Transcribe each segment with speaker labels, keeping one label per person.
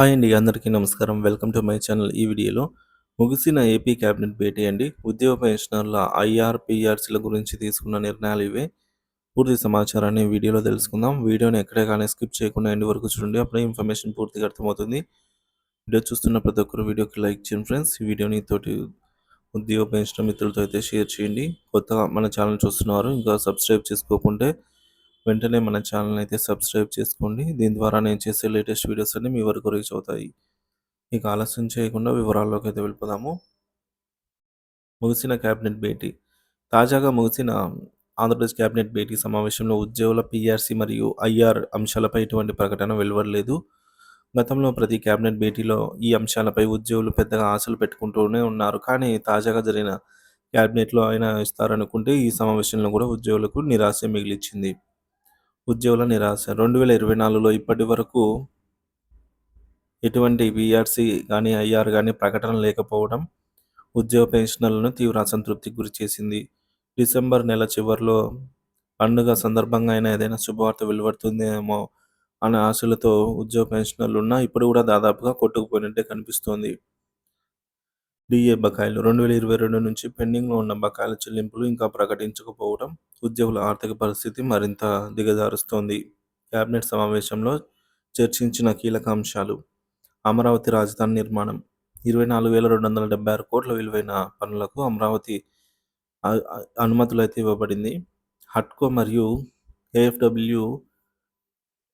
Speaker 1: Hi అండి అందరికీ నమస్కారం. వెల్కమ్ టు మై ఛానల్ ఈ వీడియోలో. ముగిసిన ఏపీ క్యాబినెట్ భేటీ అండి. ఉద్యోగ పెన్షనర్ల ఐఆర్పిఆర్సీల గురించి తీసుకున్న నిర్ణయాలు ఇవే. పూర్తి సమాచారాన్ని వీడియోలో తెలుసుకుందాం. వీడియోని ఎక్కడే కానీ స్కిప్ చేయకుండా ఎండ్ వరకు చూడండి. అప్పుడే ఇన్ఫర్మేషన్ పూర్తిగా అర్థమవుతుంది. వీడియో చూస్తున్న ప్రతి ఒక్కరు వీడియోకి లైక్ చేయండి ఫ్రెండ్స్. ఈ వీడియోని తోటి ఉద్యోగ పెన్షన్ మిత్రులతో అయితే షేర్ చేయండి. కొత్తగా మన ఛానల్ చూస్తున్నారు ఇంకా సబ్స్క్రైబ్ చేసుకోకుంటే వెంటనే మన ఛానల్ అయితే సబ్స్క్రైబ్ చేసుకోండి. దీని ద్వారా నేను చేసే లేటెస్ట్ వీడియోస్ అన్ని మీ వరకు రీచ్ అవుతాయి. ఇక ఆలస్యం చేయకుండా వివరాల్లోకి అయితే వెళ్ళిపోదాము. ముగిసిన క్యాబినెట్ భేటీ. తాజాగా ముగిసిన ఆంధ్రప్రదేశ్ క్యాబినెట్ భేటీ సమావేశంలో ఉద్యోగుల పీఆర్సీ మరియు ఐఆర్ అంశాలపై ఎటువంటి ప్రకటన వెలువడలేదు. గతంలో ప్రతి క్యాబినెట్ భేటీలో ఈ అంశాలపై ఉద్యోగులు పెద్దగా ఆశలు పెట్టుకుంటూనే ఉన్నారు. కానీ తాజాగా జరిగిన క్యాబినెట్లో ఆయన ఇస్తారనుకుంటే ఈ సమావేశంలో కూడా ఉద్యోగులకు నిరాశ మిగిలిచ్చింది. ఉద్యోగుల నిరాశ. రెండు వేల ఇరవై నాలుగులో ఇప్పటి వరకు ఎటువంటి బీఆర్సీ కానీ ఐఆర్ కానీ ప్రకటన లేకపోవడం ఉద్యోగ పెన్షనర్లను తీవ్ర అసంతృప్తికి గురి చేసింది. డిసెంబర్ నెల చివరిలో పండుగ సందర్భంగా అయినా ఏదైనా శుభవార్త వెలువడుతుందేమో అనే ఆశలతో ఉద్యోగ పెన్షనర్లు ఉన్నా ఇప్పుడు కూడా దాదాపుగా కొట్టుకుపోయినట్టే కనిపిస్తోంది. డిఏ బకాయిలు రెండు వేల ఇరవై రెండు నుంచి పెండింగ్లో ఉన్న బకాయిల చెల్లింపులు ఇంకా ప్రకటించకపోవడం ఉద్యోగుల ఆర్థిక పరిస్థితి మరింత దిగజారుస్తోంది. కేబినెట్ సమావేశంలో చర్చించిన కీలక అంశాలు. అమరావతి రాజధాని నిర్మాణం. ఇరవై నాలుగు వేల రెండు వందల డెబ్బై ఆరు కోట్ల విలువైన పనులకు అమరావతి అనుమతులు అయితే ఇవ్వబడింది. హట్కో మరియు ఏఎఫ్డబ్ల్యూ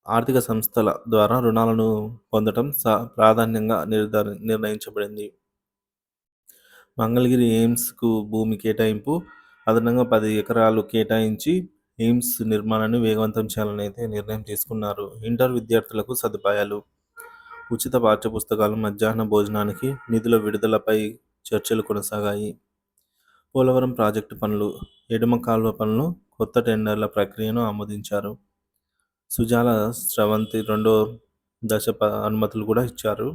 Speaker 1: ఆర్థిక సంస్థల ద్వారా రుణాలను పొందడం ప్రాధాన్యంగా నిర్ధారి నిర్ణయించబడింది. మంగళగిరి ఎయిమ్స్కు భూమి కేటాయింపు అదనంగా పది ఎకరాలు కేటాయించి ఎయిమ్స్ నిర్మాణాన్ని వేగవంతం చేయాలని అయితే నిర్ణయం తీసుకున్నారు. ఇంటర్ విద్యార్థులకు సదుపాయాలు. ఉచిత పాఠ్యపుస్తకాలు మధ్యాహ్న భోజనానికి నిధుల విడుదలపై చర్చలు కొనసాగాయి. పోలవరం ప్రాజెక్టు పనులు ఎడమ కాలువ పనులు కొత్త టెండర్ల ప్రక్రియను ఆమోదించారు. సుజాల స్రవంతి రెండో దశ అనుమతులు కూడా ఇచ్చారు.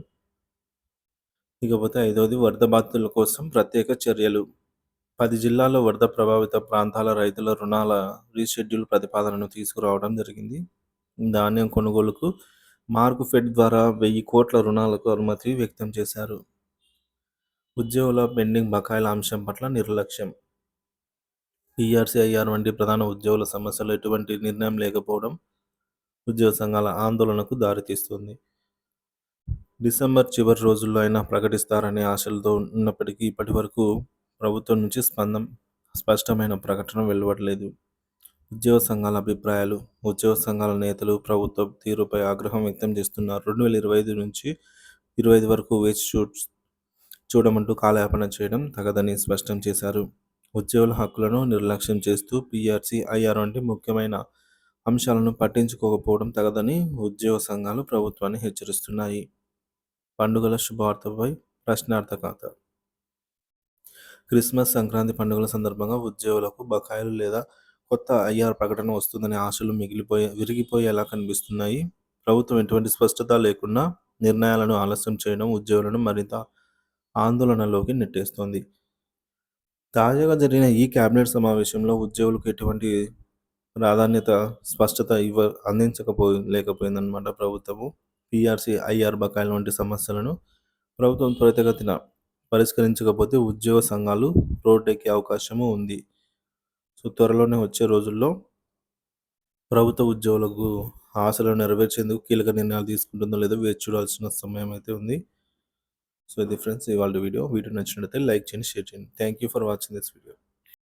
Speaker 1: ఇకపోతే ఐదవది వరద బాధితుల కోసం ప్రత్యేక చర్యలు. పది జిల్లాల్లో వరద ప్రభావిత ప్రాంతాల రైతుల రుణాల రీషెడ్యూల్ ప్రతిపాదనను తీసుకురావడం జరిగింది. ధాన్యం కొనుగోలుకు మార్కు ఫెడ్ ద్వారా వెయ్యి కోట్ల రుణాలకు అనుమతి వ్యక్తం చేశారు. ఉద్యోగుల పెండింగ్ బకాయిల అంశం పట్ల నిర్లక్ష్యం. పిఆర్సీఐఆర్ వంటి ప్రధాన ఉద్యోగుల సమస్యలు ఎటువంటి నిర్ణయం లేకపోవడం ఉద్యోగ సంఘాల ఆందోళనకు దారితీస్తుంది. డిసెంబర్ చివరి రోజుల్లో అయినా ప్రకటిస్తారనే ఆశలతో ఉన్నప్పటికీ ఇప్పటి వరకు ప్రభుత్వం నుంచి స్పందం స్పష్టమైన ప్రకటన వెలువడలేదు. ఉద్యోగ సంఘాల అభిప్రాయాలు ఉద్యోగ సంఘాల నేతలు ప్రభుత్వ తీరుపై ఆగ్రహం వ్యక్తం చేస్తున్నారు. రెండు వేల ఇరవై ఐదు నుంచి ఇరవై ఐదు వరకు వేచి చూ చూడమంటూ కాలయాపన చేయడం తగదని స్పష్టం చేశారు. ఉద్యోగుల హక్కులను నిర్లక్ష్యం చేస్తూ పీఆర్సీ ఐఆర్ వంటి ముఖ్యమైన అంశాలను పట్టించుకోకపోవడం తగదని ఉద్యోగ సంఘాలు ప్రభుత్వాన్ని హెచ్చరిస్తున్నాయి. పండుగల శుభవార్తపై ప్రశ్నార్థకత. క్రిస్మస్ సంక్రాంతి పండుగల సందర్భంగా ఉద్యోగులకు బకాయిలు లేదా కొత్త ఐఆర్ ప్రకటన వస్తుందనే ఆశలు మిగిలిపోయే విరిగిపోయేలా కనిపిస్తున్నాయి. ప్రభుత్వం ఎటువంటి స్పష్టత లేకుండా నిర్ణయాలను ఆలస్యం చేయడం ఉద్యోగులను మరింత ఆందోళనలోకి నెట్టేస్తోంది. తాజాగా జరిగిన ఈ కేబినెట్ సమావేశంలో ఉద్యోగులకు ఎటువంటి ప్రాధాన్యత స్పష్టత ఇవ్వ అందించకపోయి లేకపోయిందన్నమాట ప్రభుత్వము. పీఆర్సీ ఐఆర్ బకాయిల వంటి సమస్యలను ప్రభుత్వం త్వరితగతిన పరిష్కరించకపోతే ఉద్యోగ సంఘాలు రోడ్డెక్కే అవకాశము ఉంది. సో త్వరలోనే వచ్చే రోజుల్లో ప్రభుత్వ ఉద్యోగులకు ఆశలు నెరవేర్చేందుకు కీలక నిర్ణయాలు తీసుకుంటుందో లేదో వేచి చూడాల్సిన సమయం అయితే ఉంది. సో ఇది ఫ్రెండ్స్ ఇవాళ వీడియో. వీడియో నచ్చినట్లయితే లైక్ చేయండి షేర్ చేయండి. Thank you for watching this video